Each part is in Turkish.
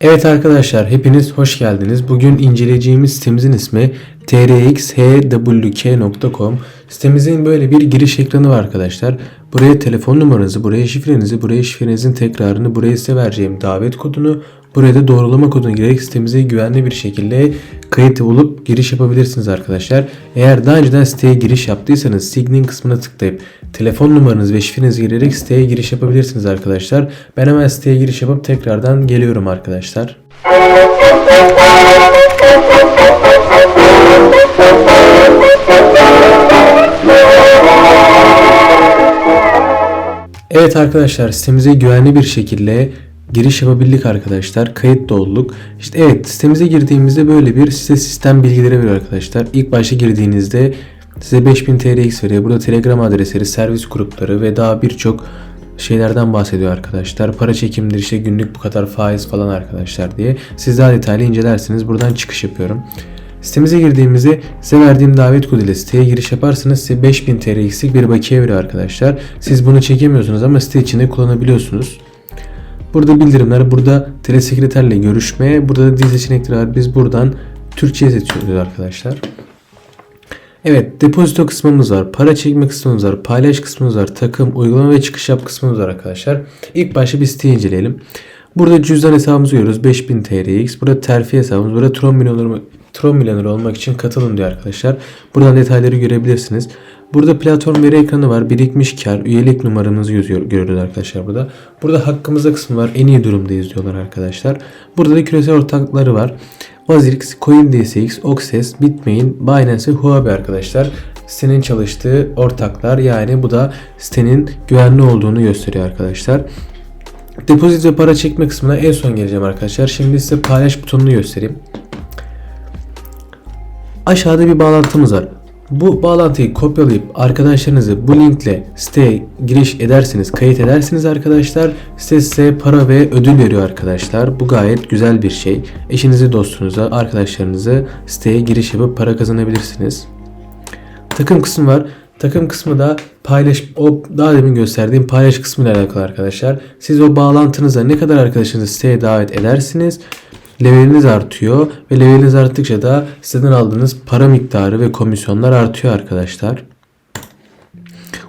Evet arkadaşlar hepiniz hoş geldiniz. Bugün inceleyeceğimiz sitemizin ismi trxhwk.com. Sitemizin böyle bir giriş ekranı var arkadaşlar. Buraya telefon numaranızı, buraya şifrenizi, buraya şifrenizin tekrarını, buraya size vereceğim davet kodunu, buraya da doğrulama kodunu girerek sitemize güvenli bir şekilde kayıt olup giriş yapabilirsiniz arkadaşlar. Eğer daha önceden siteye giriş yaptıysanız sign in kısmına tıklayıp telefon numaranızı ve şifrenizi girerek siteye giriş yapabilirsiniz arkadaşlar. Ben hemen siteye giriş yapıp tekrardan geliyorum arkadaşlar. Evet arkadaşlar sitemize güvenli bir şekilde giriş yapabildik arkadaşlar. Kayıt da. İşte evet sitemize girdiğimizde böyle bir size sistem bilgileri veriyor arkadaşlar. İlk başta girdiğinizde size 5000 TRX veriyor. Burada Telegram adresleri, servis grupları ve daha birçok şeylerden bahsediyor arkadaşlar. Para çekimdir işte günlük bu kadar faiz falan arkadaşlar diye. Siz daha detaylı incelersiniz. Buradan çıkış yapıyorum. Sitemize girdiğimizde size verdiğim davet kodu ile siteye giriş yaparsanız size 5000 TRX'lik bir bakiye veriyor arkadaşlar. Siz bunu çekemiyorsunuz ama site içinde kullanabiliyorsunuz. Burada bildirimler, burada telesekreterle görüşme, burada da dil seçenekleri var. Biz buradan Türkçe'ye seçiyoruz arkadaşlar. Evet, depozito kısmımız var, para çekme kısmımız var, paylaş kısmımız var, takım, uygulama ve çıkış yap kısmımız var arkadaşlar. İlk başta bir siteyi inceleyelim. Burada cüzdan hesabımızı görüyoruz. 5000 TRX. Burada terfi hesabımız. Burada Tron milyoner, Tron milyoner olmak için katılın diyor arkadaşlar. Buradan detayları görebilirsiniz. Burada platform veri ekranı var. Birikmiş kar, üyelik numaramızı yazıyor, görüyoruz arkadaşlar burada. Burada hakkımızda kısmı var. En iyi durumdayız diyorlar arkadaşlar. Burada da küresel ortakları var. Wazirx, CoinDSX, Oxes, Bitmain, Binance ve Huobi arkadaşlar. Sitenin çalıştığı ortaklar yani bu da sitenin güvenli olduğunu gösteriyor arkadaşlar. Depozit ve para çekme kısmına en son geleceğim arkadaşlar. Şimdi size paylaş butonunu göstereyim. Aşağıda bir bağlantımız var. Bu bağlantıyı kopyalayıp arkadaşlarınızı bu linkle siteye giriş edersiniz, kayıt edersiniz arkadaşlar. Site size para ve ödül veriyor arkadaşlar. Bu gayet güzel bir şey. Eşinizi, dostunuza, arkadaşlarınızı siteye giriş yapıp para kazanabilirsiniz. Takım kısmı var. Takım kısmı da paylaş o daha demin gösterdiğim paylaş kısmı ile alakalı arkadaşlar. Siz o bağlantınıza ne kadar arkadaşınızı siteye davet edersiniz leveliniz artıyor ve leveliniz arttıkça da siteden aldığınız para miktarı ve komisyonlar artıyor arkadaşlar.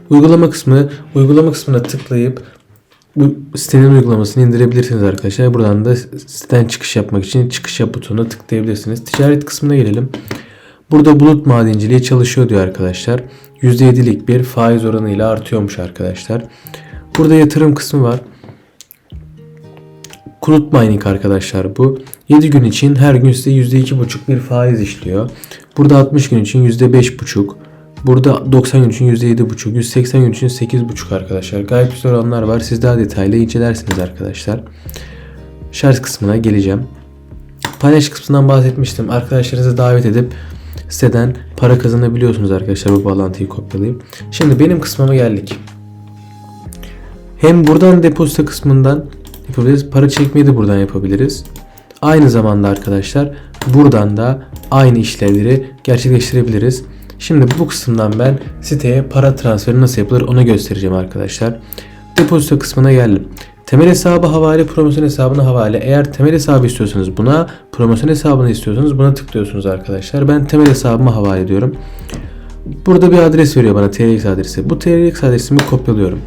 Uygulama kısmı, uygulama kısmına tıklayıp bu sitenin uygulamasını indirebilirsiniz arkadaşlar. Buradan da siteden çıkış yapmak için çıkış yap butonuna tıklayabilirsiniz. Ticaret kısmına gelelim. Burada bulut madenciliği çalışıyor diyor arkadaşlar. %7'lik bir faiz oranıyla artıyormuş arkadaşlar. Burada yatırım kısmı var. Kulut mining arkadaşlar bu. 7 gün için her gün size %2,5 bir faiz işliyor. Burada 60 gün için %5,5. Burada 90 gün için %7,5. 180 gün için 8,5 arkadaşlar. Gayet güzel oranlar var. Siz daha detaylı incelersiniz arkadaşlar. Şarj kısmına geleceğim. Paylaş kısmından bahsetmiştim. Arkadaşlarınızı davet edip siteden para kazanabiliyorsunuz arkadaşlar bu bağlantıyı kopyalayıp. Şimdi benim kısmıma geldik. Hem buradan depozito kısmından yapabiliriz. Para çekmeyi de buradan yapabiliriz. Aynı zamanda arkadaşlar buradan da aynı işlevleri gerçekleştirebiliriz. Şimdi bu kısımdan ben siteye para transferi nasıl yapılır onu göstereceğim arkadaşlar. Depozito kısmına geldim. Temel hesabı havale, promosyon hesabına havale. Eğer temel hesabı istiyorsanız buna, promosyon hesabını istiyorsanız buna tıklıyorsunuz arkadaşlar. Ben temel hesabıma havale ediyorum. Burada bir adres veriyor bana TRX adresi. Bu TRX adresimi kopyalıyorum.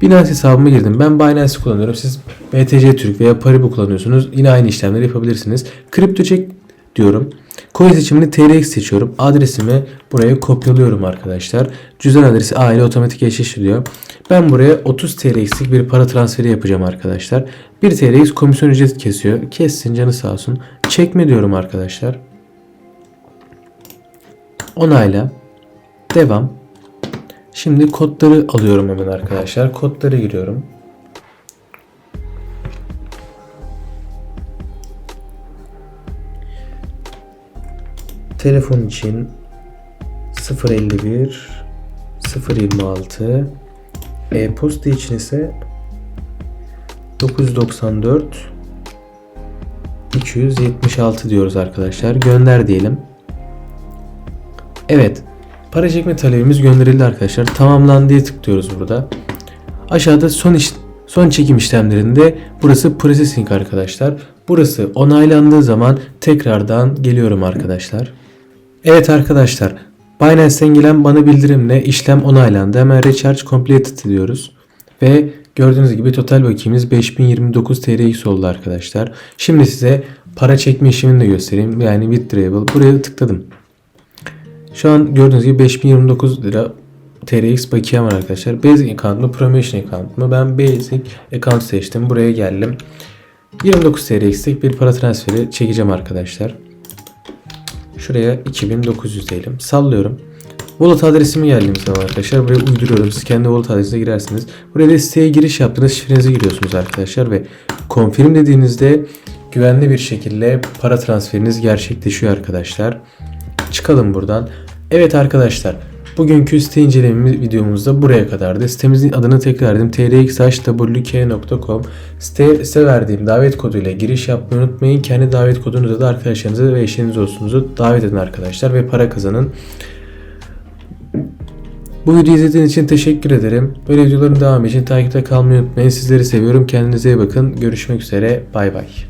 Binance hesabıma girdim. Ben Binance kullanıyorum. Siz BTC Türk veya Paribu kullanıyorsunuz. Yine aynı işlemleri yapabilirsiniz. Kripto çek diyorum. Coin seçimini TRX seçiyorum. Adresimi buraya kopyalıyorum arkadaşlar. Cüzdan adresi A ile otomatik eşleştiriyor. Ben buraya 30 TRX'lik bir para transferi yapacağım arkadaşlar. 1 TRX komisyon ücreti kesiyor. Kessin canı sağ olsun. Çekme diyorum arkadaşlar. Onayla. Devam. Şimdi kodları alıyorum hemen arkadaşlar. Kodları giriyorum. Telefon için 051 026 e-posta için ise 994 276 diyoruz arkadaşlar. Gönder diyelim. Evet. Para çekme talebimiz gönderildi arkadaşlar. Tamamlan diye tıklıyoruz burada. Aşağıda son iş Son çekim işlemlerinde burası processing arkadaşlar. Burası onaylandığı zaman tekrardan geliyorum arkadaşlar. Evet arkadaşlar Binance'den gelen bana bildirimle işlem onaylandı. Hemen recharge completed diyoruz. Ve gördüğünüz gibi total bakiyemiz 5029 TRX oldu arkadaşlar. Şimdi size para çekme işlemini de göstereyim. Yani withdrawal. Buraya tıkladım. Şu an gördüğünüz gibi 5029 lira TRX bakiye var arkadaşlar. Basic account mı, promotion account mı? Ben basic account seçtim. Buraya geldim. 29 TRX'lik bir para transferi çekeceğim arkadaşlar. Şuraya 2900 diyelim. Sallıyorum. Wallet adresimi geldiğim zaman arkadaşlar buraya uyduruyorum. Siz kendi wallet adresine girersiniz. Buraya da siteye giriş yaptığınız şifrenizi giriyorsunuz arkadaşlar ve confirm dediğinizde güvenli bir şekilde para transferiniz gerçekleşiyor arkadaşlar. Çıkalım buradan. Evet arkadaşlar bugünkü site inceleme videomuzda buraya kadardı. Sitemizin adını tekrar edeyim. trxhwk.com Site, site verdiğim davet koduyla giriş yapmayı unutmayın. Kendi davet kodunuza da arkadaşlarınızı ve eşiniz dostunuzu davet edin arkadaşlar ve para kazanın. Bu videoyu izlediğiniz için teşekkür ederim. Böyle videoların devamı için takipte kalmayı unutmayın. Sizleri seviyorum. Kendinize iyi bakın. Görüşmek üzere. Bay bay.